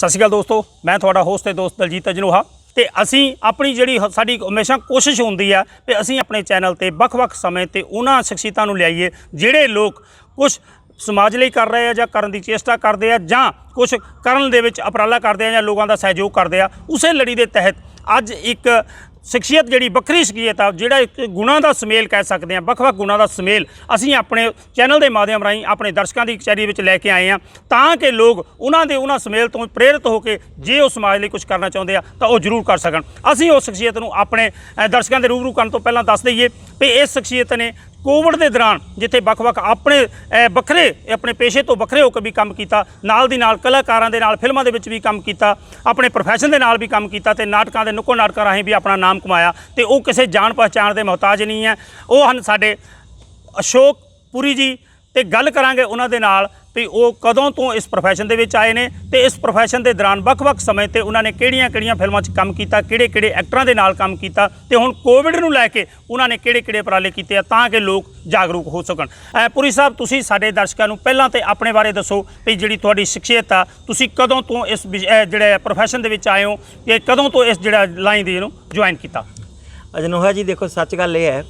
ਸਤਿ ਸ਼੍ਰੀ ਅਕਾਲ ਦੋਸਤੋ, ਮੈਂ ਤੁਹਾਡਾ ਹੋਸਟ ਤੇ ਦੋਸਤ ਦਲਜੀਤ ਅਜਨੋਹਾ ਤੇ ਅਸੀਂ ਆਪਣੀ ਜਿਹੜੀ ਸਾਡੀ ਹਮੇਸ਼ਾ ਕੋਸ਼ਿਸ਼ ਹੁੰਦੀ ਆ ਕਿ ਅਸੀਂ ਆਪਣੇ ਚੈਨਲ ਤੇ ਵੱਖ-ਵੱਖ ਸਮੇਂ ਤੇ ਉਹਨਾਂ ਸ਼ਖਸੀਅਤਾਂ ਨੂੰ ਲਿਆਈਏ, ਜਿਹੜੇ ਲੋਕ ਕੁਝ ਸਮਾਜ ਲਈ ਕਰ ਰਹੇ ਆ ਜਾਂ ਕਰਨ ਦੀ ਚੇਸ਼ਟਾ ਕਰਦੇ ਆ ਜਾਂ ਕੁਝ ਕਰਨ ਦੇ ਵਿੱਚ ਉਪਰਾਲਾ ਕਰਦੇ ਆ ਜਾਂ ਲੋਕਾਂ ਦਾ ਸਹਿਯੋਗ ਕਰਦੇ ਆ, ਉਸੇ ਲੜੀ ਦੇ ਤਹਿਤ ਅੱਜ ਇੱਕ ਸ਼ਖਸੀਅਤ ਜਿਹੜੀ ਵੱਖਰੀ ਸ਼ਖਸੀਅਤ ਆ, ਜਿਹੜਾ ਇੱਕ ਗੁਣਾਂ ਦਾ ਸਮੇਲ ਕਹਿ ਸਕਦੇ ਆ ਵੱਖ-ਵੱਖ ਗੁਣਾਂ ਦਾ ਸਮੇਲ ਅਸੀਂ ਆਪਣੇ ਚੈਨਲ ਦੇ ਮਾਧਿਅਮ ਰਾਹੀਂ ਆਪਣੇ ਦਰਸ਼ਕਾਂ ਦੀ ਕਚਹਿਰੀ ਵਿੱਚ ਲੈ ਕੇ ਆਏ ਆ ਤਾਂ ਕਿ ਲੋਕ ਉਹਨਾਂ ਦੇ ਉਹਨਾਂ ਸਮੇਲ ਤੋਂ ਪ੍ਰੇਰਿਤ ਹੋ ਕੇ ਜੇ ਉਹ ਸਮਾਜ ਲਈ ਕੁਝ ਕਰਨਾ ਚਾਹੁੰਦੇ ਆ, ਤਾਂ ਉਹ ਜ਼ਰੂਰ ਕਰ ਸਕਣ। ਅਸੀਂ ਉਸ ਸ਼ਖਸੀਅਤ ਨੂੰ ਆਪਣੇ ਦਰਸ਼ਕਾਂ ਦੇ ਰੂਬਰੂ ਕਰਨ ਤੋਂ ਪਹਿਲਾਂ ਦੱਸ ਦਈਏ ਵੀ ਇਸ ਸ਼ਖਸੀਅਤ ਨੇ ਕੋਵਿਡ ਦੇ ਦੌਰਾਨ ਜਿੱਥੇ ਵੱਖ-ਵੱਖ ਆਪਣੇ ਵੱਖਰੇ, ਆਪਣੇ ਪੇਸ਼ੇ ਤੋਂ ਵੱਖਰੇ ਹੋ ਕੇ ਵੀ ਕੰਮ ਕੀਤਾ, ਨਾਲ ਦੀ ਨਾਲ ਕਲਾਕਾਰਾਂ ਦੇ ਨਾਲ, ਫਿਲਮਾਂ ਦੇ ਵਿੱਚ ਵੀ ਕੰਮ ਕੀਤਾ, ਆਪਣੇ ਪ੍ਰੋਫੈਸ਼ਨ ਦੇ ਨਾਲ ਵੀ ਕੰਮ ਕੀਤਾ ਤੇ ਨਾਟਕਾਂ ਦੇ ਨੁੱਕੋ ਨਾਟਕਾਂ ਰਾਹੀਂ ਵੀ ਆਪਣਾ ਨਾਮ ਕਮਾਇਆ ਤੇ ਉਹ ਕਿਸੇ ਜਾਣ ਪਛਾਣ ਦੇ ਮੁਹਤਾਜ ਨਹੀਂ ਹੈ। ਉਹ ਹਨ ਸਾਡੇ ਅਸ਼ੋਕ ਪੁਰੀ ਜੀ ਤੇ ਗੱਲ ਕਰਾਂਗੇ ਉਹਨਾਂ ਦੇ ਨਾਲ ਵੀ ਉਹ ਕਦੋਂ ਤੋਂ ਇਸ ਪ੍ਰੋਫੈਸ਼ਨ ਦੇ ਵਿੱਚ ਆਏ ਨੇ ਤੇ ਇਸ ਪ੍ਰੋਫੈਸ਼ਨ ਦੇ ਦੌਰਾਨ ਵੱਖ-ਵੱਖ ਸਮੇਂ ਤੇ ਉਹਨਾਂ ਨੇ ਕਿਹੜੀਆਂ-ਕਿਹੜੀਆਂ ਫਿਲਮਾਂ 'ਚ ਕੰਮ ਕੀਤਾ, ਕਿਹੜੇ-ਕਿਹੜੇ ਐਕਟਰਾਂ ਦੇ ਨਾਲ ਕੰਮ ਕੀਤਾ ਤੇ ਹੁਣ ਕੋਵਿਡ ਨੂੰ ਲੈ ਕੇ ਉਹਨਾਂ ਨੇ ਕਿਹੜੇ-ਕਿਹੜੇ ਉਪਰਾਲੇ ਕੀਤੇ ਆ ਤਾਂ ਕਿ ਲੋਕ ਜਾਗਰੂਕ ਹੋ ਸਕਣ। ਪੁਰੀ ਸਾਹਿਬ, ਤੁਸੀਂ ਸਾਡੇ ਦਰਸ਼ਕਾਂ ਨੂੰ ਪਹਿਲਾਂ ਤੇ ਆਪਣੇ ਬਾਰੇ ਦੱਸੋ ਵੀ ਜਿਹੜੀ ਤੁਹਾਡੀ ਸ਼ਖਸੀਅਤ ਆ, ਤੁਸੀਂ ਕਦੋਂ ਤੋਂ ਇਸ ਵਿਸ਼- ਜਿਹੜੇ ਪ੍ਰੋਫੈਸ਼ਨ ਦੇ ਵਿੱਚ ਆਏ ਹੋ ਤੇ ਕਦੋਂ ਤੋਂ ਇਸ ਜਿਹੜਾ ਲਾਈਨ ਦੀ ਨੂੰ ਜੁਆਇਨ ਕੀਤਾ? ਅਜਨੋਹਾ ਜੀ, ਦੇਖੋ, ਸੱਚ ਗੱਲ ਇਹ ਹੈ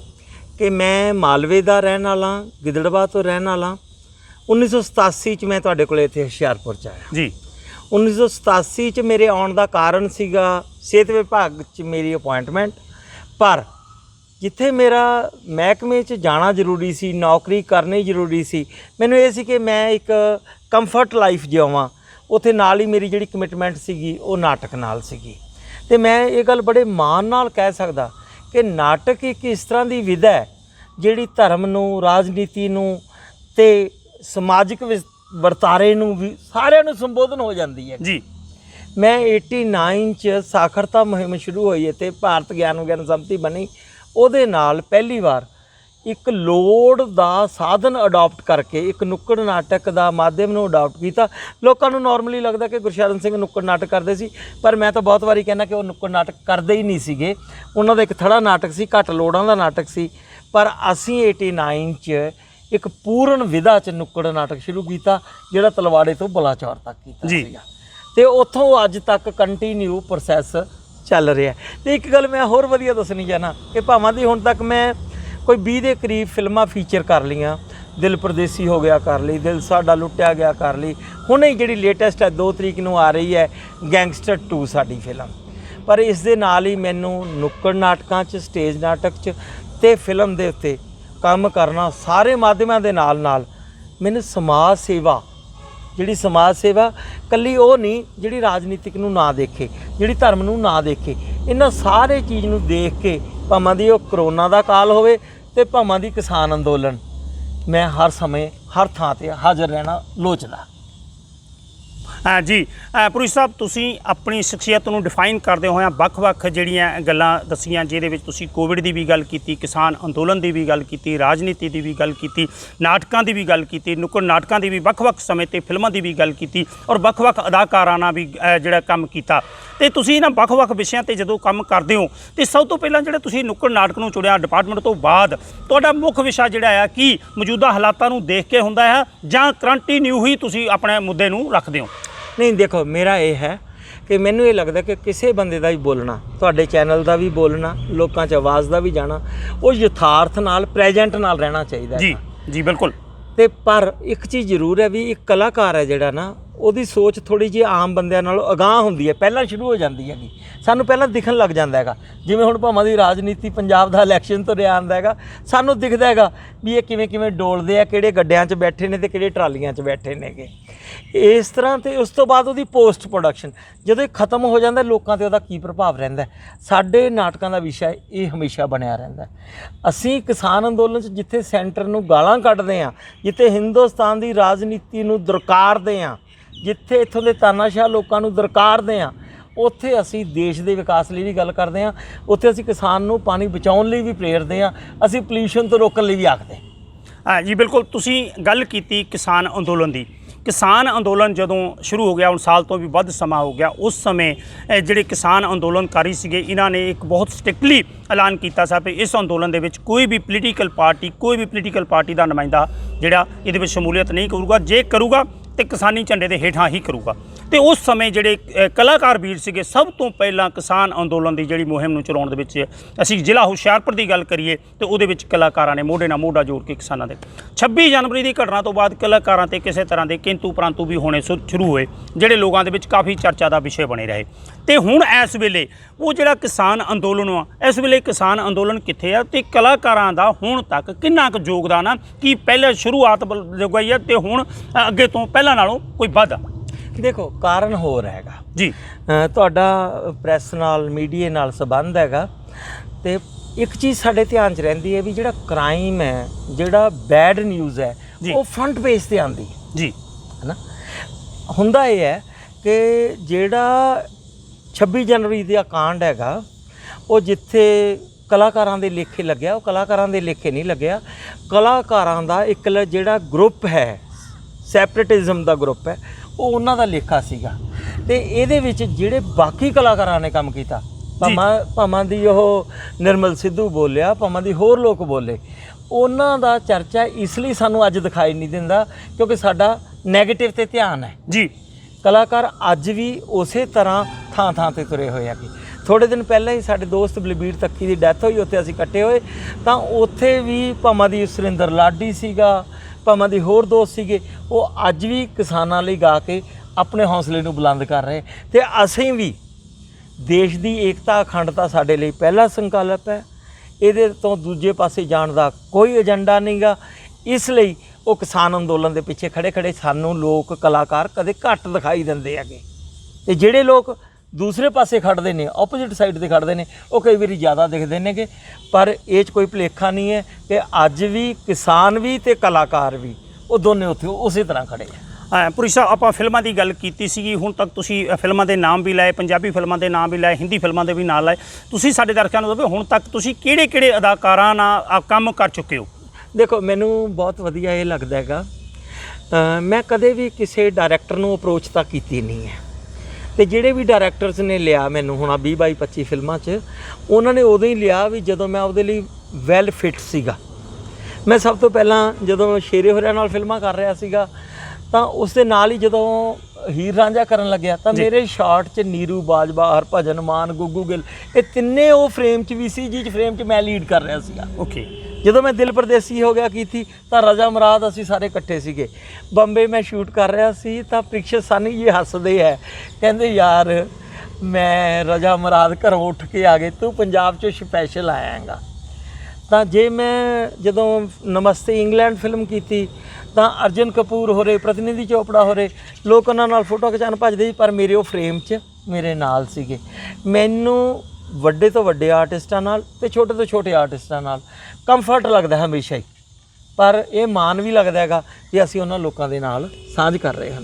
ਕਿ ਮੈਂ ਮਾਲਵੇ ਦਾ ਰਹਿਣ ਵਾਲਾ ਗਿੱਦੜਬਾਹ ਤੋਂ ਰਹਿਣ ਵਾਲਾ। 1987 ਚ ਮੈਂ ਤੁਹਾਡੇ ਕੋਲੇ ਇੱਥੇ ਹੁਸ਼ਿਆਰਪੁਰ ਚ ਆਇਆ। ਜੀ। 1987 ਚ ਮੇਰੇ ਆਉਣ ਦਾ ਕਾਰਨ ਸੀਗਾ ਸਿਹਤ ਵਿਭਾਗ ਚ ਮੇਰੀ ਅਪਾਇੰਟਮੈਂਟ ਪਰ ਜਿੱਥੇ ਮੇਰਾ ਮਹਿਕਮੇ ਚ ਜਾਣਾ ਜ਼ਰੂਰੀ ਸੀ ਨੌਕਰੀ ਕਰਨੀ ਜ਼ਰੂਰੀ ਸੀ ਮੈਨੂੰ ਇਹ ਸੀ ਕਿ ਮੈਂ ਇੱਕ ਕੰਫਰਟ ਲਾਈਫ ਜਿਵਾਂ ਉੱਥੇ ਨਾਲ ਹੀ ਮੇਰੀ ਜਿਹੜੀ ਕਮਿਟਮੈਂਟ ਸੀਗੀ ਉਹ ਨਾਟਕ ਨਾਲ ਸੀਗੀ। ਤੇ ਮੈਂ ਇਹ ਗੱਲ ਬੜੇ ਮਾਣ ਨਾਲ ਕਹਿ ਸਕਦਾ ਕਿ ਨਾਟਕ ਇੱਕ ਇਸ ਤਰ੍ਹਾਂ ਦੀ ਵਿਧਾ ਹੈ ਜਿਹੜੀ ਧਰਮ ਨੂੰ ਰਾਜਨੀਤੀ ਨੂੰ ਤੇ ਸਮਾਜਿਕ ਵਰਤਾਰੇ ਨੂੰ ਵੀ ਸਾਰਿਆਂ ਨੂੰ ਸੰਬੋਧਨ ਹੋ ਜਾਂਦੀ ਹੈ। ਜੀ। ਮੈਂ 89 ਚ ਸਾਖਰਤਾ ਮੁਹਿੰਮ ਸ਼ੁਰੂ ਹੋਈ ਤੇ ਭਾਰਤ ਗਿਆਨ ਵਿਗਿਆਨ ਸੰਮਤੀ ਬਣੀ। ਉਹਦੇ ਨਾਲ ਪਹਿਲੀ ਵਾਰ ਇੱਕ ਲੋੜ ਦਾ ਸਾਧਨ ਅਡਾਪਟ ਕਰਕੇ ਇੱਕ ਨੁੱਕੜ ਨਾਟਕ ਦਾ ਮਾਧਿਅਮ ਨੂੰ ਅਡਾਪਟ ਕੀਤਾ ਲੋਕਾਂ ਨੂੰ ਨਾਰਮਲੀ ਲੱਗਦਾ ਕਿ ਗੁਰਸ਼ਰਨ ਸਿੰਘ ਨੁੱਕੜ ਨਾਟਕ ਕਰਦੇ ਸੀ ਪਰ ਮੈਂ ਤਾਂ ਬਹੁਤ ਵਾਰੀ ਕਹਿੰਦਾ ਕਿ ਉਹ ਨੁੱਕੜ ਨਾਟਕ ਕਰਦੇ ਹੀ ਨਹੀਂ ਸੀਗੇ ਉਹਨਾਂ ਦਾ ਇੱਕ ਥੜਾ ਨਾਟਕ ਸੀ ਘੱਟ ਲੋੜਾਂ ਦਾ ਨਾਟਕ ਸੀ ਪਰ ਅਸੀਂ 89 ਚ ਇੱਕ ਪੂਰਨ ਵਿਧਾ ਚ ਨੁੱਕੜ ਨਾਟਕ ਸ਼ੁਰੂ ਕੀਤਾ ਜਿਹੜਾ ਤਲਵਾੜੇ ਤੋਂ ਬਲਾਚੌਰ ਤੱਕ ਕੀਤਾ ਜੀ। ਸੀਗਾ ਤੇ ਉੱਥੋਂ ਅੱਜ ਤੱਕ ਕੰਟੀਨਿਊ ਪ੍ਰੋਸੈਸ ਚੱਲ ਰਿਹਾ। ਤੇ ਇੱਕ ਗੱਲ ਮੈਂ ਹੋਰ ਵਧੀਆ ਦੱਸਣੀ ਚਾਹਨਾ ਕਿ ਭਾਵਾਂ ਦੀ ਹੁਣ ਤੱਕ ਮੈਂ ਕੋਈ 20 ਦੇ ਕਰੀਬ ਫਿਲਮਾਂ ਫੀਚਰ ਕਰ ਲਈਆਂ। ਦਿਲ ਪਰਦੇਸੀ ਹੋ ਗਿਆ ਕਰ ਲਈ, ਦਿਲ ਸਾਡਾ ਲੁੱਟਿਆ ਗਿਆ ਕਰ ਲਈ। ਹੁਣੇ ਜਿਹੜੀ ਲੇਟੈਸਟ ਹੈ 2 ਤਰੀਕ ਨੂੰ ਆ ਰਹੀ ਹੈ ਗੈਂਗਸਟਰ 2 ਸਾਡੀ ਫਿਲਮ। ਪਰ ਇਸ ਦੇ ਨਾਲ ਹੀ ਮੈਨੂੰ ਨੁੱਕੜ ਨਾਟਕਾਂ 'ਚ ਸਟੇਜ ਨਾਟਕ 'ਚ ਤੇ ਫਿਲਮ ਦੇ ਉੱਤੇ ਕੰਮ ਕਰਨਾ ਸਾਰੇ ਮਾਧਿਅਮਾਂ ਦੇ ਨਾਲ ਨਾਲ ਮੈਨੂੰ ਸਮਾਜ ਸੇਵਾ, ਜਿਹੜੀ ਸਮਾਜ ਸੇਵਾ ਕੱਲੀ ਉਹ ਨਹੀਂ, ਜਿਹੜੀ ਰਾਜਨੀਤਿਕ ਨੂੰ ਨਾ ਦੇਖੇ, ਜਿਹੜੀ ਧਰਮ ਨੂੰ ਨਾ ਦੇਖੇ, ਇਹਨਾਂ ਸਾਰੇ ਚੀਜ਼ ਨੂੰ ਦੇਖ ਕੇ ਭਾਵਾਂ ਦੀ ਉਹ ਕਰੋਨਾ ਦਾ ਕਾਲ ਹੋਵੇ ਤੇ ਭਾਵਾਂ ਦੀ ਕਿਸਾਨ ਅੰਦੋਲਨ। ਮੈਂ ਹਰ ਸਮੇਂ ਹਰ ਥਾਂ ਤੇ ਹਾਜ਼ਰ ਰਹਿਣਾ ਲੋਚਦਾ। ਹਾਂ ਜੀ ਅ, ਪੁਰੀ ਸਾਹਿਬ ਤੁਸੀਂ ਆਪਣੀ ਸ਼ਖਸੀਅਤ ਨੂੰ ਡਿਫਾਈਨ ਕਰਦੇ ਹੋਇਆਂ ਵੱਖ-ਵੱਖ ਜਿਹੜੀਆਂ ਗੱਲਾਂ ਦੱਸੀਆਂ ਜਿਹਦੇ ਵਿੱਚ ਤੁਸੀਂ ਕੋਵਿਡ ਦੀ ਵੀ ਗੱਲ ਕੀਤੀ ਕਿਸਾਨ ਅੰਦੋਲਨ ਦੀ ਵੀ ਗੱਲ ਕੀਤੀ ਰਾਜਨੀਤੀ ਦੀ ਵੀ ਗੱਲ ਕੀਤੀ ਨਾਟਕਾਂ ਦੀ ਵੀ ਗੱਲ ਕੀਤੀ ਨੁੱਕੜ ਨਾਟਕਾਂ ਦੀ ਵੀ ਵੱਖ-ਵੱਖ ਸਮੇਂ ਤੇ ਫਿਲਮਾਂ ਦੀ ਵੀ ਗੱਲ ਕੀਤੀ ਔਰ ਵੱਖ-ਵੱਖ ਅਦਾਕਾਰਾਂ ਨਾਲ ਵੀ ਅ, ਜਿਹੜਾ ਕੰਮ ਕੀਤਾ। ਤੇ ਤੁਸੀਂ ਇਹਨਾਂ ਵੱਖ-ਵੱਖ ਵਿਸ਼ਿਆਂ ਤੇ ਜਦੋਂ ਕੰਮ ਕਰਦੇ ਹੋ ਤੇ ਸਭ ਤੋਂ ਪਹਿਲਾਂ ਜਿਹੜਾ ਤੁਸੀਂ ਨੁੱਕੜ ਨਾਟਕ ਨੂੰ ਚੁਣਿਆ ਡਿਪਾਰਟਮੈਂਟ ਤੋਂ ਬਾਅਦ ਤੁਹਾਡਾ ਮੁੱਖ ਵਿਸ਼ਾ ਜਿਹੜਾ ਆ ਕਿ? ਮੌਜੂਦਾ ਹਾਲਾਤਾਂ ਨੂੰ ਦੇਖ ਕੇ ਹੁੰਦਾ ਹੈ ਜਾਂ ਕੰਟੀਨਿਊ ਹੀ ਤੁਸੀਂ ਆਪਣੇ ਮੁੱਦੇ ਨੂੰ ਰੱਖਦੇ ਹੋ? ਨਹੀਂ ਦੇਖੋ ਮੇਰਾ ਇਹ ਹੈ ਕਿ ਮੈਨੂੰ ਇਹ ਲੱਗਦਾ ਕਿ ਕਿਸੇ ਬੰਦੇ ਦਾ ਵੀ ਬੋਲਣਾ ਤੁਹਾਡੇ ਚੈਨਲ ਦਾ ਵੀ ਬੋਲਣਾ ਲੋਕਾਂ 'ਚ ਆਵਾਜ਼ ਦਾ ਵੀ ਜਾਣਾ ਉਹ ਯਥਾਰਥ ਨਾਲ ਪ੍ਰੈਜ਼ੈਂਟ ਨਾਲ ਰਹਿਣਾ ਚਾਹੀਦਾ ਹੈ ਜੀ ਜੀ ਬਿਲਕੁਲ। ਤੇ ਪਰ ਇੱਕ ਚੀਜ਼ ਜ਼ਰੂਰ ਹੈ ਵੀ ਇੱਕ ਕਲਾਕਾਰ ਹੈ ਜਿਹੜਾ ਨਾ ਉਹਦੀ ਸੋਚ ਥੋੜੀ ਜਿਹੀ ਆਮ ਬੰਦਿਆਂ ਨਾਲੋਂ ਅਗਾਹ ਹੁੰਦੀ ਹੈ ਪਹਿਲਾਂ ਸ਼ੁਰੂ ਹੋ ਜਾਂਦੀ ਹੈਗੀ। ਸਾਨੂੰ ਪਹਿਲਾਂ ਦਿਖਣ ਲੱਗ ਜਾਂਦਾ ਹੈਗਾ। ਜਿਵੇਂ ਹੁਣ ਭਾਵਾਂ ਦੀ ਰਾਜਨੀਤੀ ਪੰਜਾਬ ਦਾ ਇਲੈਕਸ਼ਨ ਤੋਂ ਰਿਆ ਆਉਂਦਾ ਹੈਗਾ ਸਾਨੂੰ ਦਿਖਦਾ ਹੈਗਾ ਵੀ ਇਹ ਕਿਵੇਂ ਕਿਵੇਂ ਡੋਲਦੇ ਆ ਕਿਹੜੇ ਗੱਡਿਆਂ 'ਚ ਬੈਠੇ ਨੇ ਤੇ ਕਿਹੜੇ ਟਰਾਲੀਆਂ 'ਚ ਬੈਠੇ ਨੇਗੇ। ਇਸ ਤਰ੍ਹਾਂ ਤੇ ਉਸ ਤੋਂ ਬਾਅਦ ਉਹਦੀ ਪੋਸਟ ਪ੍ਰੋਡਕਸ਼ਨ ਜਦੋਂ ਇਹ ਖਤਮ ਹੋ ਜਾਂਦਾ, ਲੋਕਾਂ ਤੇ ਉਹਦਾ ਕੀ ਪ੍ਰਭਾਵ ਰਹਿੰਦਾ ਸਾਡੇ ਨਾਟਕਾਂ ਦਾ ਵਿਸ਼ਾ ਇਹ ਹਮੇਸ਼ਾ ਬਣਿਆ ਰਹਿੰਦਾ ਅਸੀਂ ਕਿਸਾਨ ਅੰਦੋਲਨ 'ਚ ਜਿੱਥੇ ਸੈਂਟਰ ਨੂੰ ਗਾਲਾਂ ਕੱਢਦੇ ਆ ਜਿੱਥੇ ਹਿੰਦੁਸਤਾਨ ਦੀ ਰਾਜਨੀਤੀ ਨੂੰ ਦਰਕਾਰਦੇ ਆ ਜਿੱਥੇ ਇੱਥੋਂ ਦੇ ਤਾਨਾਸ਼ਾਹ ਲੋਕਾਂ ਨੂੰ ਦਰਕਾਰਦੇ ਆ ਉੱਥੇ ਅਸੀਂ ਦੇਸ਼ ਦੇ ਵਿਕਾਸ ਲਈ ਵੀ ਗੱਲ ਕਰਦੇ ਆ ਉੱਥੇ ਅਸੀਂ ਕਿਸਾਨ ਨੂੰ ਪਾਣੀ ਬਚਾਉਣ ਲਈ ਵੀ ਪ੍ਰੇਰਦੇ ਆ ਅਸੀਂ ਪੋਲਿਊਸ਼ਨ ਤੋਂ ਰੋਕਣ ਲਈ ਵੀ ਆਖਦੇ ਹਾਂ। ਹਾਂ ਜੀ, ਬਿਲਕੁਲ, ਤੁਸੀਂ ਗੱਲ ਕੀਤੀ ਕਿਸਾਨ ਅੰਦੋਲਨ ਦੀ। ਕਿਸਾਨ ਅੰਦੋਲਨ ਜਦੋਂ ਸ਼ੁਰੂ ਹੋ ਗਿਆ, ਹੁਣ ਸਾਲ ਤੋਂ ਵੀ ਵੱਧ ਸਮਾਂ ਹੋ ਗਿਆ, ਉਸ ਸਮੇਂ ਜਿਹੜੇ ਕਿਸਾਨ ਅੰਦੋਲਨਕਾਰੀ ਸੀਗੇ, ਇਹਨਾਂ ਨੇ ਇੱਕ ਬਹੁਤ ਸਟ੍ਰਿਕਟਲੀ ਐਲਾਨ ਕੀਤਾ ਸੀ ਵੀ ਇਸ ਅੰਦੋਲਨ ਦੇ ਵਿੱਚ ਕੋਈ ਵੀ ਪੋਲੀਟੀਕਲ ਪਾਰਟੀ ਕੋਈ ਵੀ ਪੋਲੀਟੀਕਲ ਪਾਰਟੀ ਦਾ ਨੁਮਾਇੰਦਾ ਜਿਹੜਾ ਇਹਦੇ ਵਿੱਚ ਸ਼ਮੂਲੀਅਤ ਨਹੀਂ ਕਰੂਗਾ। ਜੇ ਕਰੂਗਾ ਤੇ ਕਿਸਾਨੀ ਝੰਡੇ ਦੇ ਹੇਠਾਂ ਹੀ ਕਰੂਗਾ। ਤੇ ਉਸ ਸਮੇਂ ਜਿਹੜੇ ਅ, ਕਲਾਕਾਰ ਵੀਰ ਸੀਗੇ ਸਭ ਤੋਂ ਪਹਿਲਾਂ ਕਿਸਾਨ ਅੰਦੋਲਨ ਦੀ ਜਿਹੜੀ ਮੁਹਿੰਮ ਨੂੰ ਚਲਾਉਣ ਦੇ ਵਿੱਚ ਅਸੀਂ ਜ਼ਿਲ੍ਹਾ ਹੁਸ਼ਿਆਰਪੁਰ ਦੀ ਗੱਲ ਕਰੀਏ ਤੇ ਉਹਦੇ ਵਿੱਚ ਕਲਾਕਾਰਾਂ ਨੇ ਮੋਢੇ ਨਾਲ ਮੋਢਾ ਜੋੜ ਕੇ ਕਿਸਾਨਾਂ ਦੇ 26 ਜਨਵਰੀ ਦੀ ਘਟਨਾ ਤੋਂ ਬਾਅਦ ਕਲਾਕਾਰਾਂ ਤੇ ਕਿਸੇ ਤਰ੍ਹਾਂ ਦੇ ਕਿੰਤੂ ਪਰੰਤੂ ਵੀ ਹੋਣੇ ਸ਼ੁ- ਸ਼ੁਰੂ ਹੋਏ ਜਿਹੜੇ ਲੋਕਾਂ ਦੇ ਵਿੱਚ ਕਾਫੀ ਚਰਚਾ ਦਾ ਵਿਸ਼ੇ ਬਣੇ ਰਹੇ। ਤੇ ਹੁਣ ਇਸ ਵੇਲੇ ਉਹ ਜਿਹੜਾ ਕਿਸਾਨ ਅੰਦੋਲਨ ਆ ਇਸ ਵੇਲੇ ਕਿਸਾਨ ਅੰਦੋਲਨ ਕਿੱਥੇ ਆ ਤੇ ਕਲਾਕਾਰਾਂ ਦਾ ਹੁਣ ਤੱਕ ਕਿੰਨਾ ਕੁ ਯੋਗਦਾਨ ਆ ਕੀ ਪਹਿਲਾਂ ਸ਼ੁਰੂਆਤ ਬਲ- ਜੋ ਗਈ ਆ ਤੇ ਹੁਣ ਅ, ਅੱਗੇ ਤੋਂ ਪਹਿਲਾਂ ਨਾਲੋਂ ਕੋਈ ਵੱਧ ਦੇਖੋ ਕਾਰਨ ਹੋਰ ਹੈਗਾ। ਜੀ। ਤੁਹਾਡਾ ਪ੍ਰੈਸ ਨਾਲ ਮੀਡੀਆ ਨਾਲ ਸੰਬੰਧ ਹੈਗਾ ਤੇ ਇੱਕ ਚੀਜ਼ ਸਾਡੇ ਧਿਆਨ 'ਚ ਰਹਿੰਦੀ ਹੈ ਵੀ ਜਿਹੜਾ ਕ੍ਰਾਈਮ ਹੈ ਜਿਹੜਾ ਬੈਡ ਨਿਊਜ਼ ਹੈ। ਉਹ ਫਰੰਟ ਪੇਜ ਤੇ ਆਂਦੀ ਹੈ। ਜੀ। ਹੈਨਾ? ਹੁੰਦਾ ਇਹ ਹੈ ਕਿ ਜਿਹੜਾ 26 ਜਨਵਰੀ ਦਾ ਕਾਂਡ ਹੈਗਾ ਉਹ ਜਿੱਥੇ ਕਲਾਕਾਰਾਂ ਦੇ ਲੇਖੇ ਲੱਗਿਆ ਉਹ ਕਲਾਕਾਰਾਂ ਦੇ ਲੇਖੇ ਨਹੀਂ ਲੱਗਿਆ। ਕਲਾਕਾਰਾਂ ਦਾ ਇੱਕ ਜਿਹੜਾ ਗਰੁੱਪ ਹੈ ਸੈਪਰੇਟਿਜ਼ਮ ਦਾ ਗਰੁੱਪ ਹੈ ਉਹ ਉਹਨਾਂ ਦਾ ਲੇਖਾ ਸੀਗਾ। ਤੇ ਇਹਦੇ ਵਿੱਚ ਜਿਹੜੇ ਬਾਕੀ ਕਲਾਕਾਰਾਂ ਨੇ ਕੰਮ ਕੀਤਾ ਭਾਵਾਂ ਭਾਵਾਂ ਦੀ ਉਹ ਨਿਰਮਲ ਸਿੱਧੂ ਬੋਲਿਆ ਭਾਵਾਂ ਦੀ ਹੋਰ ਲੋਕ ਬੋਲੇ ਉਹਨਾਂ ਦਾ ਚਰਚਾ ਇਸ ਲਈ ਸਾਨੂੰ ਅੱਜ ਦਿਖਾਈ ਨਹੀਂ ਦਿੰਦਾ ਕਿਉਂਕਿ ਸਾਡਾ 네ਗੇਟਿਵ ਤੇ ਧਿਆਨ ਹੈ। ਜੀ। ਕਲਾਕਾਰ ਅੱਜ ਵੀ ਉਸੇ ਤਰ੍ਹਾਂ ਥਾਂ ਥਾਂ ਤੇ ਤੁਰੇ ਹੋਏ ਆ ਕਿ ਥੋੜੇ ਦਿਨ ਪਹਿਲਾਂ ਹੀ ਸਾਡੇ ਦੋਸਤ ਬਲਬੀਰ ਤੱਕੀ ਦੀ ਡੈਥ ਹੋਈ ਉੱਥੇ ਅਸੀਂ ਇਕੱਠੇ ਹੋਏ ਤਾਂ ਉੱਥੇ ਵੀ ਭਾਵਾਂ ਦੀ ਸੁਰਿੰਦਰ ਲਾਡੀ ਸੀਗਾ ਭਾਵਾਂ ਦੀ ਹੋਰ ਦੋਸਤ ਸੀਗੇ, ਉਹ ਅੱਜ ਵੀ ਕਿਸਾਨਾਂ ਲਈ ਗਾ ਕੇ ਆਪਣੇ ਹੌਸਲੇ ਨੂੰ ਬੁਲੰਦ ਕਰ ਰਹੇ। ਤੇ ਅਸੀਂ ਵੀ ਦੇਸ਼ ਦੀ ਏਕਤਾ ਅਖੰਡਤਾ ਸਾਡੇ ਲਈ ਪਹਿਲਾ ਸੰਕਲਪ ਹੈ। ਇਹਦੇ ਤੋਂ ਦੂਜੇ ਪਾਸੇ ਜਾਣ ਦਾ ਕੋਈ ਏਜੰਡਾ ਨਹੀਂਗਾ। ਇਸ ਲਈ ਉਹ ਕਿਸਾਨ ਅੰਦੋਲਨ ਦੇ ਪਿੱਛੇ ਖੜੇ ਖੜੇ ਸਾਨੂੰ ਲੋਕ ਕਲਾਕਾਰ ਕਦੇ ਘੱਟ ਦਿਖਾਈ ਦਿੰਦੇ ਹੈਗੇ। ਤੇ ਜਿਹੜੇ ਲੋਕ ਦੂਸਰੇ ਪਾਸੇ ਖੜਦੇ ਨੇ ਆਪੋਜ਼ਿਟ ਸਾਈਡ ਤੇ ਖੜਦੇ ਨੇ ਉਹ ਕਈ ਵਾਰੀ ਜ਼ਿਆਦਾ ਦਿਖਦੇ ਨੇਗੇ। ਪਰ ਇਹ 'ਚ ਕੋਈ ਭੁਲੇਖਾ ਨਹੀਂ ਹੈ ਕਿ ਅੱਜ ਵੀ ਕਿਸਾਨ ਵੀ ਤੇ ਕਲਾਕਾਰ ਵੀ ਉਹ ਦੋਨੇ ਉੱਥੇ ਉਸੇ ਤਰ੍ਹਾਂ ਖੜੇ ਆ। ਹਾਂ ਪੁਰੀ ਸਾਹਿਬ ਆਪਾਂ ਫਿਲਮਾਂ ਦੀ ਗੱਲ ਕੀਤੀ ਸੀਗੀ ਹੁਣ ਤੱਕ ਤੁਸੀਂ ਫਿਲਮਾਂ ਦੇ ਨਾਮ ਵੀ ਲਾਏ ਪੰਜਾਬੀ ਫਿਲਮਾਂ ਦੇ ਨਾਮ ਵੀ ਲਾਏ ਹਿੰਦੀ ਫਿਲਮਾਂ ਦੇ ਵੀ ਨਾਮ ਲਾਏ। ਤੁਸੀਂ ਸਾਡੇ ਦਰਸ਼ਕਾਂ ਨੂੰ ਦੱਸੋ ਹੁਣ ਤੱਕ ਤੁਸੀਂ ਕਿਹੜੇ ਕਿਹੜੇ ਅਦਾਕਾਰਾਂ ਨਾਲ ਕੰਮ ਕਰ ਚੁੱਕੇ ਹੋ? ਦੇਖੋ ਮੈਨੂੰ ਬਹੁਤ ਵਧੀਆ ਇਹ ਲੱਗਦਾ ਹੈਗਾ ਮੈਂ ਕਦੇ ਵੀ ਕਿਸੇ ਡਾਇਰੈਕਟਰ ਨੂੰ ਅਪਰੋਚ ਤਾਂ ਕੀਤੀ ਨਹੀਂ ਹੈ। ਤੇ ਜਿਹੜੇ ਵੀ ਡਾਇਰੈਕਟਰਸ ਨੇ ਲਿਆ ਮੈਨੂੰ ਹੁਣ ਆ 20 22 25 ਫਿਲਮਾਂ 'ਚ ਉਹਨਾਂ ਨੇ ਉਦੋਂ ਹੀ ਲਿਆ ਵੀ ਜਦੋਂ ਮੈਂ ਉਹਦੇ ਲਈ ਵੈਲ ਫਿਟ ਸੀਗਾ। ਮੈਂ ਸਭ ਤੋਂ ਪਹਿਲਾਂ ਜਦੋਂ ਸ਼ੇਰੇ ਹੋਰਿਆਂ ਨਾਲ ਫਿਲਮਾਂ ਕਰ ਰਿਹਾ ਸੀਗਾ ਤਾਂ ਉਸ ਦੇ ਨਾਲ ਹੀ ਜਦੋਂ ਹੀਰ ਰਾਂਝਾ ਕਰਨ ਲੱਗਿਆ ਤਾਂ ਮੇਰੇ ਸ਼ਾਟ 'ਚ ਨੀਰੂ ਬਾਜਵਾ ਹਰਭਜਨ ਮਾਨ ਗੁੱਗੂ ਗਿੱਲ ਇਹ ਤਿੰਨੇ ਉਹ ਫਰੇਮ 'ਚ ਵੀ ਸੀ 'ਚ ਫਰੇਮ 'ਚ ਮੈਂ ਲੀਡ ਕਰ ਰਿਹਾ ਸੀਗਾ। ਓਕੇ ਜਦੋਂ ਮੈਂ ਦਿਲ ਪਰਦੇਸੀ ਹੋ ਗਿਆ ਕੀਤੀ, ਤਾਂ ਰਜਾ ਮਰਾਦ ਅਸੀਂ ਸਾਰੇ ਇਕੱਠੇ ਸੀਗੇ। ਬੰਬੇ ਮੈਂ ਸ਼ੂਟ ਕਰ ਰਿਹਾ ਸੀ, ਤਾਂ ਪ੍ਰਿਕਸ਼ਤ ਸਾਨੀ ਜੀ ਹੱਸਦੇ ਹੈ। ਕਹਿੰਦੇ, ਯਾਰ, ਮੈਂ ਰਜਾ ਮਰਾਦ ਘਰੋਂ ਉੱਠ ਕੇ ਆ ਗਏ, ਤੂੰ ਪੰਜਾਬ 'ਚੋਂ ਸਪੈਸ਼ਲ ਆਇਆਂਗਾ। ਤਾਂ ਜੇ ਮੈਂ ਜਦੋਂ ਨਮਸਤੇ ਇੰਗਲੈਂਡ ਫਿਲਮ ਕੀਤੀ, ਤਾਂ ਅਰਜਨ ਕਪੂਰ ਹੋਰੇ, ਪ੍ਰਤੀਨਿਧੀ ਚੋਪੜਾ ਹੋਰੇ, ਲੋਕ ਉਹਨਾਂ ਨਾਲ ਫੋਟੋ ਖਿਚਾਉਣ ਭੱਜਦੇ ਸੀ, ਪਰ ਮੇਰੇ ਉਹ ਫਰੇਮ 'ਚ ਮੇਰੇ ਨਾਲ ਸੀਗੇ। ਮੈਨੂੰ ਵੱਡੇ ਤੋਂ ਵੱਡੇ ਆਰਟਿਸਟਾਂ ਨਾਲ ਤੇ ਛੋਟੇ ਤੋਂ ਛੋਟੇ ਆਰਟਿਸਟਾਂ ਨਾਲ। ਕੰਫਰਟ ਲੱਗਦਾ ਹਮੇਸ਼ਾ ਹੀ। ਪਰ ਇਹ ਮਾਣ ਵੀ ਲੱਗਦਾ ਹੈਗਾ ਕਿ ਅਸੀਂ ਉਹਨਾਂ ਲੋਕਾਂ ਦੇ ਨਾਲ ਸਾਂਝ ਕਰ ਰਹੇ ਹਾਂ।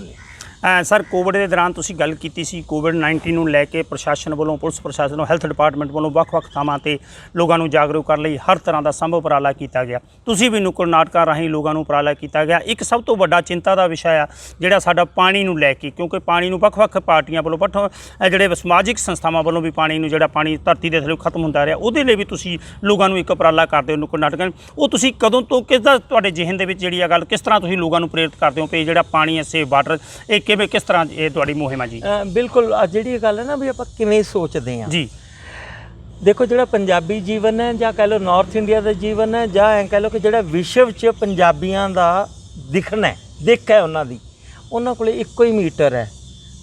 ਸਰ ਕੋਵਿਡ ਦੇ ਦੌਰਾਨ ਤੁਸੀਂ ਗੱਲ ਕੀਤੀ ਸੀ ਕੋਵਿਡ 19 ਨੂੰ ਲੈ ਕੇ ਪ੍ਰਸ਼ਾਸਨ ਵੱਲੋਂ ਪੁਲਿਸ ਪ੍ਰਸ਼ਾਸਨ ਵੱਲੋਂ ਹੈਲਥ ਡਿਪਾਰਟਮੈਂਟ ਵੱਲੋਂ ਵੱਖ-ਵੱਖ ਥਾਵਾਂ ਤੇ ਲੋਕਾਂ ਨੂੰ ਜਾਗਰੂਕ ਕਰਨ ਲਈ ਹਰ ਤਰ੍ਹਾਂ ਦਾ ਸੰਭਵ ਉਪਰਾਲਾ ਕੀਤਾ ਗਿਆ। ਤੁਸੀਂ ਵੀ ਨੁੱਕੜ ਨਾਟਕਾਂ ਰਾਹੀਂ ਲੋਕਾਂ ਨੂੰ ਉਪਰਾਲਾ ਕੀਤਾ ਗਿਆ। ਇੱਕ ਸਭ ਤੋਂ ਵੱਡਾ ਚਿੰਤਾ ਦਾ ਵਿਸ਼ਾ ਆ ਜਿਹੜਾ ਸਾਡਾ ਪਾਣੀ ਨੂੰ ਲੈ ਕੇ ਕਿਉਂਕਿ ਪਾਣੀ ਨੂੰ ਵੱਖ-ਵੱਖ ਪਾਰਟੀਆਂ ਵੱਲੋਂ ਵੱਖ ਅ, ਜਿਹੜੇ ਸਮਾਜਿਕ ਸੰਸਥਾਵਾਂ ਵੱਲੋਂ ਵੀ ਪਾਣੀ ਨੂੰ ਜਿਹੜਾ ਪਾਣੀ ਧਰਤੀ ਦੇ ਥੱਲੇ ਖਤਮ ਹੁੰਦਾ ਰਿਹਾ ਉਹਦੇ ਲਈ ਵੀ ਤੁਸੀਂ ਲੋਕਾਂ ਨੂੰ ਇੱਕ ਉਪਰਾਲਾ ਕਰਦੇ ਹੋ ਨੁੱਕੜ ਨਾਟਕਾਂ ਉਹ ਤੁਸੀਂ ਕਦੋਂ ਤੋਂ ਕਿਸ ਦਾ ਤੁਹਾਡੇ ਜ਼ਿਹਨ ਦੇ ਵਿੱਚ ਜਿਹੜੀ ਆ ਗੱਲ ਕਿਸ ਤਰ੍ਹਾਂ ਤੁਸੀਂ ਲੋਕਾਂ ਨੂੰ ਪ੍ਰੇਰਿਤ ਕਰਦੇ ਹੋ ਕਿ ਜਿਹੜਾ ਪਾਣੀ ਹੈ ਸੇਵ ਵਾਟਰ ਇਹ ਕਿਵੇਂ ਕਿਸ ਤਰ੍ਹਾਂ ਇਹ ਤੁਹਾਡੀ ਮੁਹਿੰਮ ਹੈ ਜੀ? ਅ, ਬਿਲਕੁਲ ਆਹ ਜਿਹੜੀ ਗੱਲ ਹੈ ਨਾ ਵੀ ਆਪਾਂ ਕਿਵੇਂ ਸੋਚਦੇ ਹਾਂ। ਜੀ। ਦੇਖੋ ਜਿਹੜਾ ਪੰਜਾਬੀ ਜੀਵਨ ਹੈ ਜਾਂ ਕਹਿ ਲਓ ਨਾਰਥ ਇੰਡੀਆ ਦਾ ਜੀਵਨ ਹੈ ਜਾਂ ਐਂ ਕਹਿ ਲਓ ਕਿ ਜਿਹੜਾ ਵਿਸ਼ਵ 'ਚ ਪੰਜਾਬੀਆਂ ਦਾ ਦਿਖਣਾ ਹੈ ਦਿੱਖ ਹੈ ਉਹਨਾਂ ਦੀ ਉਹਨਾਂ ਕੋਲੇ ਇੱਕੋ ਹੀ ਮੀਟਰ ਹੈ।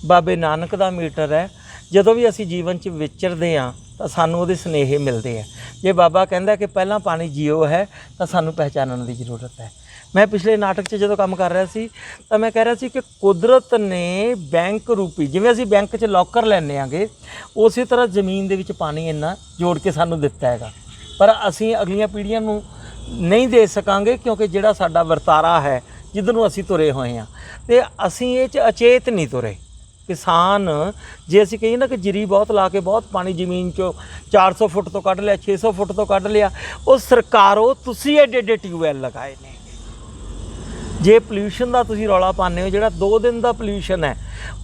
ਬਾਬੇ ਨਾਨਕ ਦਾ ਮੀਟਰ ਹੈ। ਜਦੋਂ ਵੀ ਅਸੀਂ ਜੀਵਨ 'ਚ ਵਿਚਰਦੇ ਹਾਂ ਤਾਂ ਸਾਨੂੰ ਉਹਦੇ ਸਨੇਹੇ ਮਿਲਦੇ ਆ। ਜੇ ਬਾਬਾ ਕਹਿੰਦਾ ਕਿ ਪਹਿਲਾਂ ਪਾਣੀ ਜੀਓ ਹੈ, ਤਾਂ ਸਾਨੂੰ ਪਹਿਚਾਨਣ ਦੀ ਜ਼ਰੂਰਤ ਹੈ। ਮੈਂ ਪਿਛਲੇ ਨਾਟਕ 'ਚ ਜਦੋਂ ਕੰਮ ਕਰ ਰਿਹਾ ਸੀ, ਤਾਂ ਮੈਂ ਕਹਿ ਰਿਹਾ ਸੀ ਕਿ ਕੁਦਰਤ ਨੇ ਬੈਂਕ ਰੂਪੀ, ਜਿਵੇਂ ਅਸੀਂ ਬੈਂਕ 'ਚ ਲੌਕਰ ਲੈਂਦੇ ਆਂਗੇ, ਉਸੇ ਤਰ੍ਹਾਂ ਜ਼ਮੀਨ ਦੇ ਵਿੱਚ ਪਾਣੀ ਇੰਨਾ ਜੋੜ ਕੇ ਸਾਨੂੰ ਦਿੱਤਾ ਹੈਗਾ। ਪਰ ਅਸੀਂ ਅਗਲੀਆਂ ਪੀੜ੍ਹੀਆਂ ਨੂੰ ਨਹੀਂ ਦੇ ਸਕਾਂਗੇ, ਕਿਉਂਕਿ ਜਿਹੜਾ ਸਾਡਾ ਵਰਤਾਰਾ ਹੈ, ਜਿੱਧਰ ਨੂੰ ਅਸੀਂ ਤੁਰੇ ਹੋਏ ਹਾਂ। ਤੇ ਅਸੀਂ ਇਹ 'ਚ ਅਚੇਤ ਨਹੀਂ ਤੁਰੇ। ਕਿਸਾਨ, ਜੇ ਅਸੀਂ ਕਹੀਏ ਨਾ ਕਿ ਜਰੀ ਬਹੁਤ ਲਾ ਕੇ ਬਹੁਤ ਪਾਣੀ ਜ਼ਮੀਨ ਚੋਂ 400 ਫੁੱਟ ਤੋਂ ਕੱਢ ਲਿਆ 600 ਫੁੱਟ ਤੋਂ ਕੱਢ ਲਿਆ, ਉਹ ਸਰਕਾਰੋ ਤੁਸੀਂ ਐਡੇ ਐਡੇ ਟਿਊਬਵੈਲ ਲਗਾਏ ਨੇ। ਜੇ ਪੋਲਿਊਸ਼ਨ ਦਾ ਤੁਸੀਂ ਰੌਲਾ ਪਾਉਂਦੇ ਹੋ, ਜਿਹੜਾ 2 ਦਿਨ ਦਾ ਪੋਲਿਊਸ਼ਨ ਹੈ,